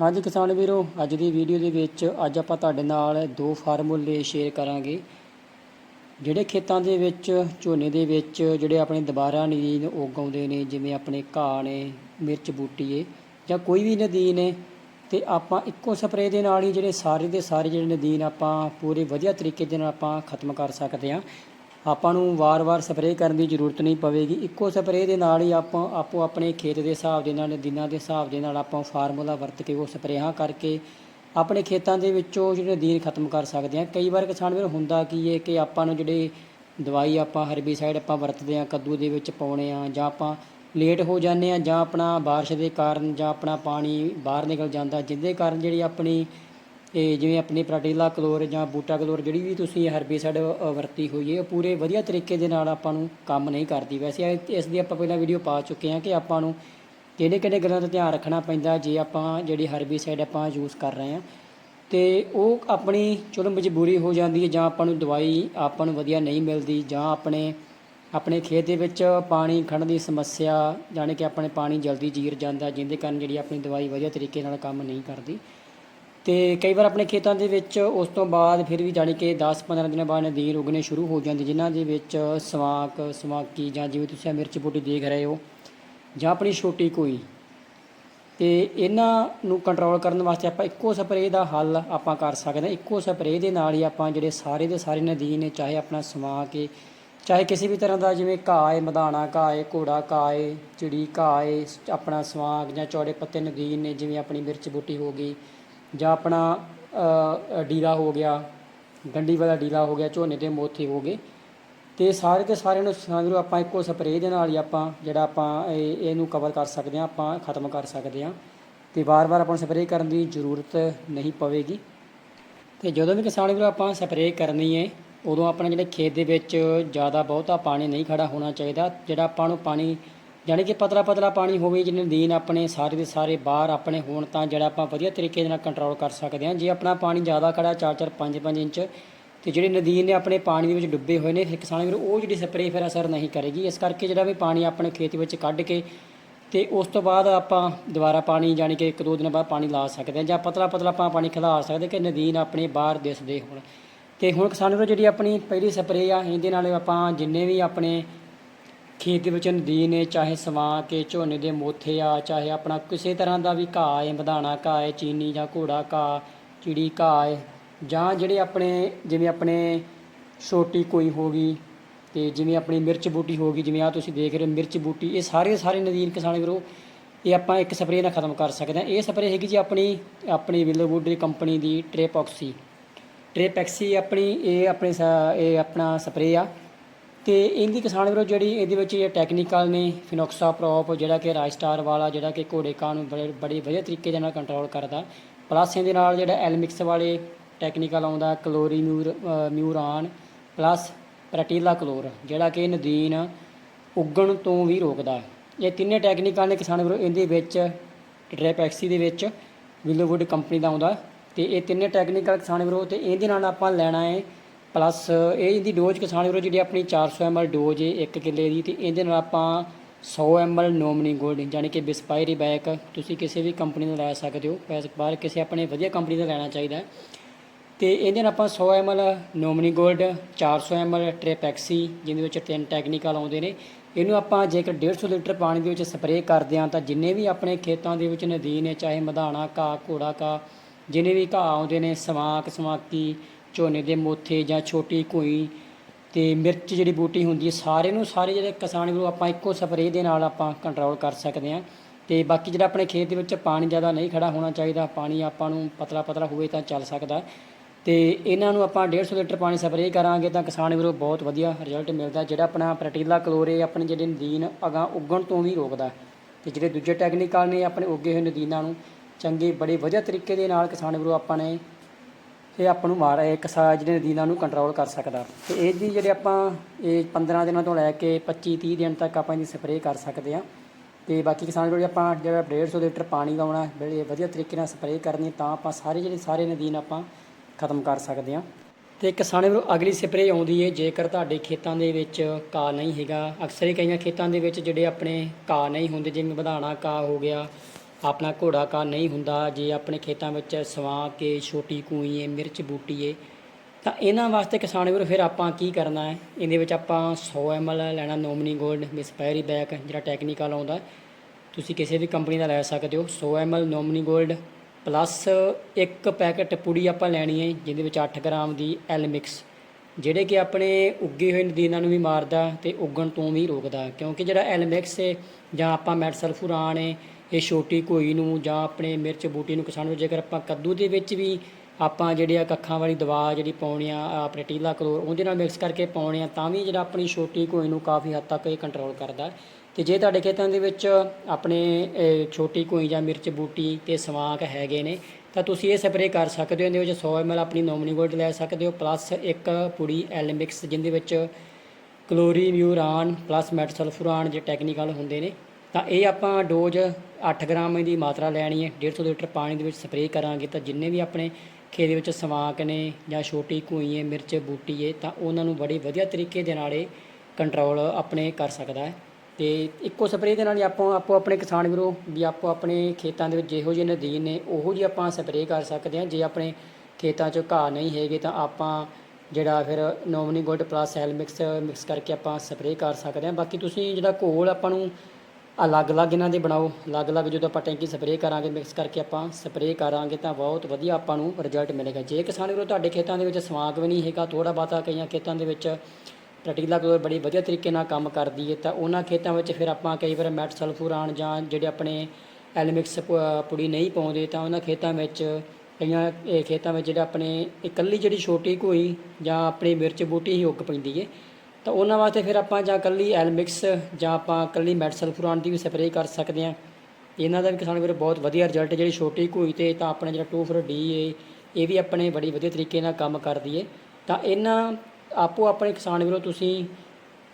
ਹਾਂਜੀ ਕਿਸਾਨ ਵੀਰੋ, ਅੱਜ ਦੀ ਵੀਡੀਓ ਦੇ ਵਿੱਚ ਅੱਜ ਆਪਾਂ ਤੁਹਾਡੇ ਨਾਲ ਦੋ ਫਾਰਮੂਲੇ ਸ਼ੇਅਰ ਕਰਾਂਗੇ। ਜਿਹੜੇ ਖੇਤਾਂ ਦੇ ਵਿੱਚ, ਝੋਨੇ ਦੇ ਵਿੱਚ ਜਿਹੜੇ ਆਪਣੇ ਦੁਬਾਰਾ ਨਦੀਨ ਉਗਾਉਂਦੇ ਨੇ, ਜਿਵੇਂ ਆਪਣੇ ਘਾਹ ਨੇ, ਮਿਰਚ ਬੂਟੀ ਏ, ਜਾਂ ਕੋਈ ਵੀ ਨਦੀਨ ਹੈ ਤੇ ਆਪਾਂ ਇੱਕੋ ਸਪਰੇਅ ਦੇ ਨਾਲ ਹੀ ਜਿਹੜੇ ਸਾਰੇ ਦੇ ਸਾਰੇ ਜਿਹੜੇ ਨਦੀਨ ਆਪਾਂ ਪੂਰੇ ਵਧੀਆ ਤਰੀਕੇ ਦੇ ਨਾਲ ਆਪਾਂ ਖਤਮ ਕਰ ਸਕਦੇ ਹਾਂ। ਆਪਾਂ ਨੂੰ ਵਾਰ-ਵਾਰ ਸਪਰੇਅ ਕਰਨ ਦੀ ਜ਼ਰੂਰਤ ਨਹੀਂ ਪਵੇਗੀ। ਇੱਕੋ ਸਪਰੇਅ ਦੇ ਨਾਲ ਹੀ ਆਪਾਂ ਆਪੋ ਆਪਣੇ ਖੇਤ ਦੇ ਹਿਸਾਬ ਦੇ ਨਾਲ, ਦਿਨਾਂ ਦੇ ਹਿਸਾਬ ਦੇ ਨਾਲ ਆਪਾਂ ਫਾਰਮੂਲਾ ਵਰਤ ਕੇ ਉਹ ਸਪਰੇਹਾਂ ਕਰਕੇ ਆਪਣੇ ਖੇਤਾਂ ਦੇ ਵਿੱਚੋਂ ਜਿਹੜੇ ਨਦੀਨ ਖਤਮ ਕਰ ਸਕਦੇ ਹਾਂ। ਕਈ ਵਾਰ ਕਿਸਾਨ ਵੀਰ ਹੁੰਦਾ ਕੀ ਹੈ ਕਿ ਆਪਾਂ ਨੂੰ ਜਿਹੜੇ ਦਵਾਈ ਆਪਾਂ, ਹਰਬੀਸਾਈਡ ਆਪਾਂ ਵਰਤਦੇ ਹਾਂ, ਕੱਦੂ ਦੇ ਵਿੱਚ ਪਾਉਣੇ ਆ ਜਾਂ ਆਪਾਂ ਲੇਟ ਹੋ ਜਾਂਦੇ ਆ ਜਾਂ ਆਪਣਾ ਬਾਰਿਸ਼ ਦੇ ਕਾਰਨ ਜਾਂ ਆਪਣਾ ਪਾਣੀ ਬਾਹਰ ਨਿਕਲ ਜਾਂਦਾ ਜਿਹਦੇ ਕਾਰਨ ਜਿਹੜੀ ਆਪਣੀ ਇਹ ਜਿਵੇਂ ਆਪਣੀ ਪ੍ਰਟੀਲਾ ਕਲੋਰ ਜਾਂ ਬੂਟਾ ਕਲੋਰ ਜਿਹੜੀ ਵੀ ਤੁਸੀਂ ਹਰਬੀਸਾਈਡ ਵਰਤੀ ਹੋਈ ਹੈ, ਉਹ ਪੂਰੇ ਵਧੀਆ ਤਰੀਕੇ ਦੇ ਨਾਲ ਆਪਾਂ ਨੂੰ ਕੰਮ ਨਹੀਂ ਕਰਦੀ। ਵੈਸੇ ਇਹ- ਇਸ ਦੀ ਆਪਾਂ ਪਹਿਲਾਂ ਵੀਡੀਓ ਪਾ ਚੁੱਕੇ ਹਾਂ ਕਿ ਆਪਾਂ ਨੂੰ ਕਿਹੜੇ ਕਿਹੜੇ ਗੱਲਾਂ ਦਾ ਧਿਆਨ ਰੱਖਣਾ ਪੈਂਦਾ ਜੇ ਆਪਾਂ ਜਿਹੜੀ ਹਰਬੀਸਾਈਡ ਆਪਾਂ ਯੂਜ਼ ਕਰ ਰਹੇ ਹਾਂ। ਤੇ ਉਹ ਆਪਣੀ ਚਲੋ ਮਜਬੂਰੀ ਹੋ ਜਾਂਦੀ ਹੈ ਜਾਂ ਆਪਾਂ ਨੂੰ ਦਵਾਈ ਆਪਾਂ ਨੂੰ ਵਧੀਆ ਨਹੀਂ ਮਿਲਦੀ ਜਾਂ ਆਪਣੇ ਆਪਣੇ ਖੇਤ ਦੇ ਵਿੱਚ ਪਾਣੀ ਖੜਨ ਦੀ ਸਮੱਸਿਆ, ਜਾਣੀ ਕਿ ਆਪਣੇ ਪਾਣੀ ਜਲਦੀ ਜੀਰ ਜਾਂਦਾ, ਜਿਹਦੇ ਕਾਰਨ ਜਿਹੜੀ ਆਪਣੀ ਦਵਾਈ ਵਧੀਆ ਤਰੀਕੇ ਨਾਲ ਕੰਮ ਨਹੀਂ ਕਰਦੀ। ਅਤੇ ਕਈ ਵਾਰ ਆਪਣੇ ਖੇਤਾਂ ਦੇ ਵਿੱਚ ਉਸ ਤੋਂ ਬਾਅਦ ਫਿਰ ਵੀ ਜਾਣੀ ਕਿ 10-15 ਦਿਨਾਂ ਬਾਅਦ ਨਦੀਨ ਉੱਗਣੇ ਸ਼ੁਰੂ ਹੋ ਜਾਂਦੇ, ਜਿਨ੍ਹਾਂ ਦੇ ਵਿੱਚ ਸਵਾਕ, ਸਵਾਕੀ ਜਾਂ ਜਿਵੇਂ ਤੁਸੀਂ ਆਹ ਮਿਰਚ ਬੂਟੀ ਦੇਖ ਰਹੇ ਹੋ ਜਾਂ ਆਪਣੀ ਛੋਟੀ ਕੋਈ। ਤੇ ਇਹਨਾਂ ਨੂੰ ਕੰਟਰੋਲ ਕਰਨ ਵਾਸਤੇ ਆਪਾਂ ਇੱਕੋ ਸਪਰੇਅ ਦਾ ਹੱਲ ਆਪਾਂ ਕਰ ਸਕਦੇ ਹਾਂ। ਇੱਕੋ ਸਪਰੇਅ ਦੇ ਨਾਲ ਹੀ ਆਪਾਂ ਜਿਹੜੇ ਸਾਰੇ ਦੇ ਸਾਰੇ ਨਦੀਨ ਨੇ, ਚਾਹੇ ਆਪਣਾ ਸਵਾਕ ਏ, ਚਾਹੇ ਕਿਸੇ ਵੀ ਤਰ੍ਹਾਂ ਦਾ ਜਿਵੇਂ ਘਾਹ ਏ, ਮਧਾਣਾ ਘਾਹ ਏ, ਘੋੜਾ ਘਾਹ ਏ, ਚਿੜੀ ਘਾਹ ਏ, ਆਪਣਾ ਸਵਾਕ ਜਾਂ ਚੌੜੇ ਪੱਤੇ ਨਦੀਨ ਨੇ, ਜਿਵੇਂ ਆਪਣੀ ਮਿਰਚ ਬੂਟੀ ਹੋ ਗਈ। ਜਾਂ ਆਪਣਾ ਡੀਲਾ ਹੋ ਗਿਆ ਗੰਡੀ ਵਾਲਾ ਡੀਲਾ ਹੋ ਗਿਆ, ਝੋਨੇ ਦੇ ਮੋਥੇ ਹੋ ਗਏ। ਤੇ ਸਾਰੇ ਦੇ ਸਾਰਿਆਂ ਨੂੰ ਸਮਝੋ ਆਪਾਂ ਇੱਕੋ ਸਪਰੇਅ ਦੇ ਨਾਲ ਹੀ ਆਪਾਂ, ਜਿਹੜਾ ਆਪਾਂ ਇਹ, ਇਹਨੂੰ ਕਵਰ ਕਰ ਸਕਦੇ ਹਾਂ, ਆਪਾਂ ਖਤਮ ਕਰ ਸਕਦੇ ਹਾਂ। ਤੇ ਵਾਰ-ਵਾਰ ਆਪਾਂ ਨੂੰ ਸਪਰੇਅ ਕਰਨ ਦੀ ਜ਼ਰੂਰਤ ਨਹੀਂ ਪਵੇਗੀ। ਤੇ ਜਦੋਂ ਵੀ ਕਿਸਾਨ ਵੀਰੋ ਆਪਾਂ ਸਪਰੇਅ ਕਰਨੀ ਹੈ, ਉਦੋਂ ਆਪਣਾ ਜਿਹੜੇ ਖੇਤ ਦੇ ਵਿੱਚ ਜ਼ਿਆਦਾ ਬਹੁਤਾ ਪਾਣੀ ਨਹੀਂ ਖੜਾ ਹੋਣਾ ਚਾਹੀਦਾ। ਜਿਹੜਾ ਆਪਾਂ ਨੂੰ ਪਾਣੀ ਜਾਣੀ ਕਿ ਪਤਲਾ ਪਤਲਾ ਪਾਣੀ ਹੋਵੇ ਜਿਹਨੇ ਦੀਨ ਆਪਣੇ ਸਾਰੇ ਦੇ ਸਾਰੇ ਬਾਹਰ ਆਪਣੇ ਹੋਣ ਤਾਂ ਜਿਹੜਾ ਆਪਾਂ ਵਧੀਆ ਤਰੀਕੇ ਦੇ ਨਾਲ ਕੰਟਰੋਲ ਕਰ ਸਕਦੇ ਹਾਂ। ਜੇ ਆਪਣਾ ਪਾਣੀ ਜ਼ਿਆਦਾ ਖੜਾ 4-4 5-5 ਇੰਚ ਤੇ ਜਿਹੜੇ ਨਦੀਨ ਨੇ ਆਪਣੇ ਪਾਣੀ ਦੇ ਵਿੱਚ ਡੁੱਬੇ ਹੋਏ ਨੇ, ਫਿਰ ਕਿਸਾਨ ਵੀਰ, ਉਹ ਜਿਹੜੀ ਸਪਰੇਅ ਫਿਰ ਅਸਰ ਨਹੀਂ ਕਰੇਗੀ। ਇਸ ਕਰਕੇ ਜਿਹੜਾ ਵੀ ਪਾਣੀ ਆਪਣੇ ਖੇਤ ਵਿੱਚ ਕੱਢ ਕੇ ਤੇ ਉਸ ਤੋਂ ਬਾਅਦ ਆਪਾਂ ਦੁਬਾਰਾ ਪਾਣੀ ਜਾਣੀ ਕਿ ਇੱਕ ਦੋ ਦਿਨ ਬਾਅਦ ਪਾਣੀ ਲਾ ਸਕਦੇ ਹਾਂ ਜਾਂ ਪਤਲਾ ਪਤਲਾ ਆਪਾਂ ਪਾਣੀ ਖਿਲਾ ਸਕਦੇ ਕਿ ਨਦੀਨ ਆਪਣੇ ਬਾਹਰ ਦਿਸਦੇ ਹੋਣ। ਤੇ ਹੁਣ ਕਿਸਾਨ ਵੀਰੋ, ਜਿਹੜੀ ਆਪਣੀ ਪਹਿਲੀ ਸਪਰੇਅ ਆ, ਇਹਦੇ ਨਾਲ ਆਪਾਂ ਜਿੰਨੇ ਵੀ ਆਪਣੇ ਖੇਤ ਦੇ ਵਿੱਚ ਨਦੀਨ ਨੇ ਚਾਹੇ ਸਵਾਂ ਕੇ ਝੋਨੇ ਦੇ ਮੋਥੇ ਆ, ਚਾਹੇ ਆਪਣਾ ਕਿਸੇ ਤਰ੍ਹਾਂ ਦਾ ਵੀ ਘਾਹ ਹੈ ਵਧਾਣਾ ਘਾਹ ਹੈ ਚੀਨੀ ਜਾਂ ਘੋੜਾ ਘਾਹ, ਚਿੜੀ ਘਾਹ ਹੈ ਜਾਂ ਜਿਹੜੇ ਆਪਣੇ, ਜਿਵੇਂ ਆਪਣੇ ਛੋਟੀ ਕੋਈ ਹੋ ਗਈ ਤੇ ਜਿਵੇਂ ਆਪਣੀ ਮਿਰਚ ਬੂਟੀ ਹੋ ਗਈ, ਜਿਵੇਂ ਆ ਤੁਸੀਂ ਦੇਖ ਰਹੇ ਹੋ ਮਿਰਚ ਬੂਟੀ, ਇਹ ਸਾਰੇ ਸਾਰੇ ਨਦੀਨ ਕਿਸਾਨ ਵੀਰੋ, ਇਹ ਆਪਾਂ ਇੱਕ ਸਪਰੇਅ ਨਾਲ ਖਤਮ ਕਰ ਸਕਦੇ ਹਾਂ। ਇਹ ਸਪਰੇਅ ਹੈਗੀ ਜੀ ਆਪਣੀ ਆਪਣੀ ਵਿਲੋਵੁੱਡ ਦੀ ਕੰਪਨੀ ਦੀ ਟ੍ਰੇਪੌਕਸੀ ਟ੍ਰੇਪੈਕਸੀ ਆਪਣੀ, ਇਹ ਆਪਣੇ ਸ- ਇਹ ਆਪਣਾ ਸਪਰੇਅ ਆ। ਤੇ ਇਹਦੀ ਕਿਸਾਨ ਵੀਰੋ ਜਿਹੜੀ ਇਹਦੇ ਵਿੱਚ ਇਹ ਟੈਕਨੀਕਲ ਨੇ ਫਿਨੋਕਸਾ ਪ੍ਰੋਪ ਜਿਹੜਾ ਕਿ ਰਾਜਸਟਾਰ ਵਾਲਾ, ਜਿਹੜਾ ਕਿ ਘੋੜੇ ਕਾਂ ਨੂੰ ਬੜੇ ਬੜੇ ਵਧੀਆ ਤਰੀਕੇ ਦੇ ਨਾਲ ਕੰਟਰੋਲ ਕਰਦਾ। ਪਲੱਸ ਇਹਦੇ ਨਾਲ ਜਿਹੜਾ ਐਲਮਿਕਸ ਵਾਲੇ ਟੈਕਨੀਕਲ ਆਉਂਦਾ, ਕਲੋਰੀ ਮਿਊਰ ਮਿਊਰਾਨ ਪਲੱਸ ਪ੍ਰਟੀਲਾ ਕਲੋਰ, ਜਿਹੜਾ ਕਿ ਨਦੀਨ ਉੱਗਣ ਤੋਂ ਵੀ ਰੋਕਦਾ। ਇਹ ਤਿੰਨੇ ਟੈਕਨੀਕਲ ਨੇ ਕਿਸਾਨ ਵੀਰੋ, ਇਹਦੇ ਵਿੱਚ ਟ੍ਰੈਪੈਕਸੀ ਦੇ ਵਿੱਚ ਵਿਲੋਵੁੱਡ ਕੰਪਨੀ ਦਾ ਆਉਂਦਾ। ਤੇ ਇਹ ਤਿੰਨੇ ਟੈਕਨੀਕਲ ਕਿਸਾਨ ਵੀਰੋ, ਤੇ ਇਹਦੇ ਨਾਲ ਆਪਾਂ ਲੈਣਾ ਹੈ ਪਲੱਸ ਇਹ ਇਹਦੀ ਡੋਜ਼ ਕਿਸਾਨ ਵੀਰੋ ਜਿਹੜੀ ਆਪਣੀ 400 ml ਡੋਜ਼ ਹੈ 1 ਕਿੱਲੇ ਦੀ ਤੇ ਇਹਦੇ ਨਾਲ ਆਪਾਂ 100 ml ਨੋਮਨੀ ਗੋਲਡ, ਯਾਨੀ ਕਿ ਬਿਸਪਾਇਰੀ ਬੈਕ ਤੁਸੀਂ ਕਿਸੇ ਵੀ ਕੰਪਨੀ ਦਾ ਲੈ ਸਕਦੇ ਹੋ, ਪੈਸੇ ਬਾਹਰ ਕਿਸੇ ਆਪਣੇ ਵਧੀਆ ਕੰਪਨੀ ਦਾ ਲੈਣਾ ਚਾਹੀਦਾ ਹੈ। ਤੇ ਇਹਦੇ ਨਾਲ ਆਪਾਂ 100 ml ਨੋਮਨੀ ਗੋਲਡ 400 ml ਟ੍ਰੇਪੈਕਸੀ, ਜਿਹਦੇ ਵਿੱਚ ਤਿੰਨ ਟੈਕਨੀਕਲ ਆਉਂਦੇ ਨੇ ਇਹਨੂੰ ਆਪਾਂ ਜੇਕਰ 150 ਲੀਟਰ ਪਾਣੀ ਦੇ ਵਿੱਚ ਸਪਰੇਅ ਕਰਦੇ ਹਾਂ, ਤਾਂ ਜਿੰਨੇ ਵੀ ਆਪਣੇ ਖੇਤਾਂ ਦੇ ਵਿੱਚ ਨਦੀਨ ਨੇ ਚਾਹੇ ਮਧਾਣਾ ਘਾਹ, ਘੋੜਾ ਘਾਹ, ਜਿੰਨੇ ਵੀ ਘਾਹ ਆਉਂਦੇ ਨੇ ਸਵਾਕ ਸਵਾਕੀ ਝੋਨੇ ਦੇ ਮੋਥੇ ਜਾਂ ਛੋਟੀ ਘੂਈ ਤੇ ਮਿਰਚ ਜਿਹੜੀ ਬੂਟੀ ਹੁੰਦੀ ਹੈ, ਸਾਰੇ ਨੂੰ ਸਾਰੇ ਜਿਹੜੇ ਕਿਸਾਨ ਵੱਲੋਂ ਆਪਾਂ ਇੱਕੋ ਸਪਰੇਅ ਦੇ ਨਾਲ ਆਪਾਂ ਕੰਟਰੋਲ ਕਰ ਸਕਦੇ ਹਾਂ। ਤੇ ਬਾਕੀ ਜਿਹੜਾ ਆਪਣੇ ਖੇਤ ਦੇ ਵਿੱਚ ਪਾਣੀ ਜ਼ਿਆਦਾ ਨਹੀਂ ਖੜਾ ਹੋਣਾ ਚਾਹੀਦਾ, ਪਾਣੀ ਆਪਾਂ ਨੂੰ ਪਤਲਾ ਪਤਲਾ ਹੋਵੇ ਤਾਂ ਚੱਲ ਸਕਦਾ ਤੇ ਇਹਨਾਂ ਨੂੰ ਆਪਾਂ 150 ਲੀਟਰ ਪਾਣੀ ਸਪਰੇਅ ਕਰਾਂਗੇ ਤਾਂ ਕਿਸਾਨ ਵੀਰੋ, ਬਹੁਤ ਵਧੀਆ ਰਿਜ਼ਲਟ ਮਿਲਦਾ ਜਿਹੜਾ ਆਪਣਾ ਪ੍ਰਟੀਲਾ ਕਲੋਰੇ ਆਪਣੇ ਜਿਹੜੇ ਨਦੀਨ ਅਗਾਂ ਉੱਗਣ ਤੋਂ ਵੀ ਰੋਕਦਾ ਤੇ ਜਿਹੜੇ ਦੂਜੇ ਟੈਕਨੀਕਲ ਨੇ ਆਪਣੇ ਉੱਗੇ ਹੋਏ ਨਦੀਨਾਂ ਨੂੰ, ਚੰਗੇ ਬੜੇ ਵਧੀਆ ਤਰੀਕੇ ਦੇ ਨਾਲ ਕਿਸਾਨ ਵੀਰੋ ਆਪਾਂ ਨੇ ਇਹ ਆਪਾਂ ਨੂੰ ਮਾਰ, ਇਹ ਸਾ ਜਿਹੜੇ ਨਦੀਨਾਂ ਨੂੰ ਕੰਟਰੋਲ ਕਰ ਸਕਦਾ। ਤੇ ਇਹਦੀ ਜਿਹੜੇ ਆਪਾਂ, ਇਹ 15 ਦਿਨਾਂ ਤੋਂ ਲੈ ਕੇ 25 30 ਦਿਨ ਤੱਕ ਆਪਾਂ ਇਹਦੀ ਸਪਰੇਅ ਕਰ ਸਕਦੇ ਹਾਂ। ਤੇ ਬਾਕੀ ਕਿਸਾਨ ਵੀਰੋ ਆਪਾਂ ਜਿਹੜਾ 150 ਲੀਟਰ ਪਾਣੀ ਲਾਉਣਾ, ਬੜੇ ਵਧੀਆ ਤਰੀਕੇ ਨਾਲ ਸਪਰੇਅ ਕਰਨੀ, ਤਾਂ ਆਪਾਂ ਸਾਰੇ ਜਿਹੜੇ ਸਾਰੇ ਨਦੀਨ ਆਪਾਂ ਖਤਮ ਕਰ ਸਕਦੇ ਹਾਂ। ਤੇ ਕਿਸਾਨ ਵੱਲੋਂ ਅਗਲੀ ਸਪਰੇਅ ਆਉਂਦੀ ਹੈ ਜੇਕਰ ਤੁਹਾਡੇ ਖੇਤਾਂ ਦੇ ਵਿੱਚ ਘਾਹ ਨਹੀਂ ਹੈਗਾ। ਅਕਸਰ ਹੀ ਕਈਆਂ ਖੇਤਾਂ ਦੇ ਵਿੱਚ ਜਿਹੜੇ ਆਪਣੇ ਘਾਹ ਨਹੀਂ ਹੁੰਦੇ, ਜਿਵੇਂ ਵਧਾਣਾ ਘਾਹ ਹੋ ਗਿਆ ਆਪਣਾ ਘੋੜਾ ਕਾ ਨਹੀਂ ਹੁੰਦਾ, ਜੇ ਆਪਣੇ ਖੇਤਾਂ ਵਿੱਚ ਸਵਾ ਕੇ ਛੋਟੀ ਕੂਈ ਮਿਰਚ ਬੂਟੀਏ, ਤਾਂ ਇਹਨਾਂ ਵਾਸਤੇ ਕਿਸਾਨ ਵੀਰੋ ਫਿਰ ਆਪਾਂ ਕੀ ਕਰਨਾ ਹੈ? ਇਹਦੇ ਵਿੱਚ ਆਪਾਂ 100 ml ਲੈਣਾ, ਨੋਮਨੀ 골ਡ ਮਿਸਪੈਰੀ ਬੈਕ, ਜਿਹੜਾ ਟੈਕਨੀਕਲ ਆਉਂਦਾ, ਤੁਸੀਂ ਕਿਸੇ ਵੀ ਕੰਪਨੀ ਦਾ ਲੈ ਸਕਦੇ ਹੋ। 100 ml ਨੋਮਨੀ 골ਡ ਪਲੱਸ ਇੱਕ ਪੈਕੇਟ ਪੁੜੀ ਆਪਾਂ ਲੈਣੀ ਹੈ, ਜਿਹਦੇ ਵਿੱਚ 8 ਗ੍ਰਾਮ ਦੀ ਐਲ ਮਿਕਸ, ਜਿਹੜੇ ਕਿ ਆਪਣੇ ਉੱਗੇ ਹੋਏ ਨਦੀਨਾਂ ਨੂੰ ਵੀ ਮਾਰਦਾ ਤੇ ਉੱਗਣ ਤੋਂ ਵੀ ਰੋਕਦਾ, ਕਿਉਂਕਿ ਜਿਹੜਾ ਐਲ ਮਿਕਸ ਹੈ ਜਾਂ ਆਪਾਂ ਮੈਟਸਲਫੁਰਾਨ ਹੈ ਇਹ ਛੋਟੀ ਘੋਈ ਨੂੰ ਜਾਂ ਆਪਣੇ ਮਿਰਚ ਬੂਟੀ ਨੂੰ ਕਿਸਾਨ ਵੀਰੋ ਜੇਕਰ ਆਪਾਂ ਕੱਦੂ ਦੇ ਵਿੱਚ ਵੀ ਆਪਾਂ ਜਿਹੜੇ ਆ ਕੱਖਾਂ ਵਾਲੀ ਦਵਾ ਜਿਹੜੀ ਪਾਉਣੀ ਆ ਆਪਣੇ ਟੀਲਾ ਕਲੋਰ ਉਹਦੇ ਨਾਲ ਮਿਕਸ ਕਰਕੇ ਪਾਉਣੇ ਆ, ਤਾਂ ਵੀ ਜਿਹੜਾ ਆਪਣੀ ਛੋਟੀ ਘੋਈ ਨੂੰ ਕਾਫੀ ਹੱਦ ਤੱਕ ਇਹ ਕੰਟਰੋਲ ਕਰਦਾ ਹੈ। ਤੇ ਜੇ ਤੁਹਾਡੇ ਖੇਤਾਂ ਦੇ ਵਿੱਚ ਆਪਣੇ ਛੋਟੀ ਘੋਈ ਜਾਂ ਮਿਰਚ ਬੂਟੀ ਤੇ ਸਵਾਂਕ ਹੈਗੇ ਨੇ, ਤਾਂ ਤੁਸੀਂ ਇਹ ਸਪਰੇਅ ਕਰ ਸਕਦੇ ਹੋ, ਇਹਦੇ ਵਿੱਚ 100 ml ਆਪਣੀ ਨੋਮਨੀ ਗੋਲਡ ਲੈ ਸਕਦੇ ਹੋ, ਪਲੱਸ ਇੱਕ ਪੁੜੀ ਐਲ ਮਿਕਸ ਜਿਹਦੇ ਵਿੱਚ ਕਲੋਰੀਮਿਊਰਾਨ ਪਲੱਸ ਮੈਟਸਲਫੁਰਾਨ ਜੇ ਟੈਕਨੀਕਲ ਹੁੰਦੇ ਨੇ, ਤਾਂ ਇਹ ਆਪਾਂ ਡੋਜ਼ 8 ਗ੍ਰਾਮ ਦੀ ਮਾਤਰਾ ਲੈਣੀ ਹੈ। 150 ਲੀਟਰ ਪਾਣੀ ਦੇ ਵਿੱਚ ਸਪਰੇਅ ਕਰਾਂਗੇ ਤਾਂ ਜਿੰਨੇ ਵੀ ਆਪਣੇ ਖੇਤ ਦੇ ਵਿੱਚ ਸਵਾਂਕ ਨੇ ਜਾਂ ਛੋਟੀ ਘੂਈ ਮਿਰਚ, ਬੂਟੀ ਹੈ, ਤਾਂ ਉਹਨਾਂ ਨੂੰ ਬੜੀ ਵਧੀਆ ਤਰੀਕੇ ਦੇ ਨਾਲ ਇਹ ਕੰਟਰੋਲ ਆਪਣੇ ਕਰ ਸਕਦਾ ਹੈ। ਤੇ ਇੱਕੋ ਸਪਰੇਅ ਦੇ ਨਾਲ ਹੀ ਆਪਾਂ ਆਪੋ ਆਪਣੇ ਕਿਸਾਨ ਵੀਰੋ ਵੀ ਆਪੋ ਆਪਣੇ ਖੇਤਾਂ ਦੇ ਵਿੱਚ ਜਿਹੋ ਜਿਹੇ ਨਦੀਨ ਨੇ, ਉਹੋ ਜਿਹੀ ਆਪਾਂ ਸਪਰੇਅ ਕਰ ਸਕਦੇ ਹਾਂ। ਜੇ ਆਪਣੇ ਖੇਤਾਂ 'ਚ ਘਾਹ ਨਹੀਂ ਹੈਗੇ ਤਾਂ ਆਪਾਂ ਜਿਹੜਾ ਫਿਰ nominee good plus L mix mix ਕਰਕੇ ਆਪਾਂ ਸਪਰੇਅ ਕਰ ਸਕਦੇ ਹਾਂ। ਬਾਕੀ ਤੁਸੀਂ ਜਿਹੜਾ ਘੋਲ ਆਪਾਂ ਨੂੰ ਅਲੱਗ-ਅਲੱਗ ਇਹਨਾਂ ਦੇ ਬਣਾਓ। ਅਲੱਗ-ਅਲੱਗ ਜਦੋਂ ਆਪਾਂ ਟੈਂਕੀ ਸਪਰੇਅ ਕਰਾਂਗੇ, ਮਿਕਸ ਕਰਕੇ ਆਪਾਂ ਸਪਰੇਅ ਕਰਾਂਗੇ ਤਾਂ ਬਹੁਤ ਵਧੀਆ ਆਪਾਂ ਨੂੰ ਰਿਜ਼ਲਟ ਮਿਲੇਗਾ। ਜੇ ਕਿਸਾਨ ਵੀਰੋ ਤੁਹਾਡੇ ਖੇਤਾਂ ਦੇ ਵਿੱਚ ਸਵਾਂਗ ਵੀ ਨਹੀਂ ਹੈਗਾ ਥੋੜਾ ਬਾਤਾ ਕਈਆਂ ਖੇਤਾਂ ਦੇ ਵਿੱਚ ਟਟੀਲਾ ਕਲੋਰ ਬੜੀ ਵਧੀਆ ਤਰੀਕੇ ਨਾਲ ਕੰਮ ਕਰਦੀ ਹੈ, ਤਾਂ ਉਹਨਾਂ ਖੇਤਾਂ ਵਿੱਚ ਫਿਰ ਆਪਾਂ ਕਈ ਵਾਰ ਮੈਟ ਸਲਫੂਰਾਨ ਜਾਂ ਜਿਹੜੇ ਆਪਣੇ ਐਲਮਿਕਸ ਪੁੜੀ ਨਹੀਂ ਪਾਉਂਦੇ, ਤਾਂ ਉਹਨਾਂ ਖੇਤਾਂ ਵਿੱਚ ਕਈਆਂ ਖੇਤਾਂ ਵਿੱਚ ਜਿਹੜਾ ਆਪਣੇ ਇਕੱਲੀ ਜਿਹੜੀ ਛੋਟੀ ਕੋਈ ਜਾਂ ਆਪਣੀ ਮਿਰਚ ਬੂਟੀ ਹੀ ਉੱਗ ਪੈਂਦੀ ਹੈ। ਤਾਂ ਉਹਨਾਂ ਵਾਸਤੇ ਫਿਰ ਆਪਾਂ ਜਾਂ ਇਕੱਲੀ ਐਲਮਿਕਸ ਜਾਂ ਆਪਾਂ ਇਕੱਲੀ ਮੈਟ ਸਲਫੂਰਾਨ ਦੀ ਵੀ ਸਪਰੇਅ ਕਰ ਸਕਦੇ ਹਾਂ। ਇਹਨਾਂ ਦਾ ਵੀ ਕਿਸਾਨ ਵੀਰ ਬਹੁਤ ਵਧੀਆ ਰਿਜ਼ਲਟ ਜਿਹੜੀ ਛੋਟੀ ਕੋਈ ਤੇ ਤਾਂ ਆਪਣਾ ਜਿਹੜਾ 2 ਫੋਰ ਡੀ ਏ, ਇਹ ਵੀ ਆਪਣੇ ਬੜੀ ਵਧੀਆ ਤਰੀਕੇ ਨਾਲ ਕੰਮ ਕਰਦੀ ਏ। ਤਾਂ ਇਹਨਾਂ ਆਪੋ ਆਪਣੇ ਕਿਸਾਨ ਵੀਰੋ ਤੁਸੀਂ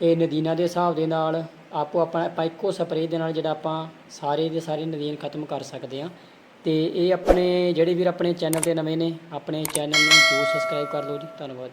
ਇਹ ਨਦੀਨਾਂ ਦੇ ਹਿਸਾਬ ਦੇ ਨਾਲ ਆਪੋ ਆਪਣਾ ਆਪਾਂ ਇੱਕੋ ਸਪਰੇਅ ਦੇ ਨਾਲ ਜਿਹੜਾ ਆਪਾਂ ਸਾਰੇ ਦੇ ਸਾਰੇ ਨਦੀਨ ਖਤਮ ਕਰ ਸਕਦੇ ਹਾਂ। ਤੇ ਇਹ ਆਪਣੇ, ਜਿਹੜੇ ਵੀਰ ਆਪਣੇ ਚੈਨਲ ਤੇ ਨਵੇਂ ਨੇ, ਆਪਣੇ ਚੈਨਲ ਨੂੰ ਜ਼ਰੂਰ ਸਬਸਕ੍ਰਾਈਬ ਕਰ ਲਓ ਜੀ। ਧੰਨਵਾਦ।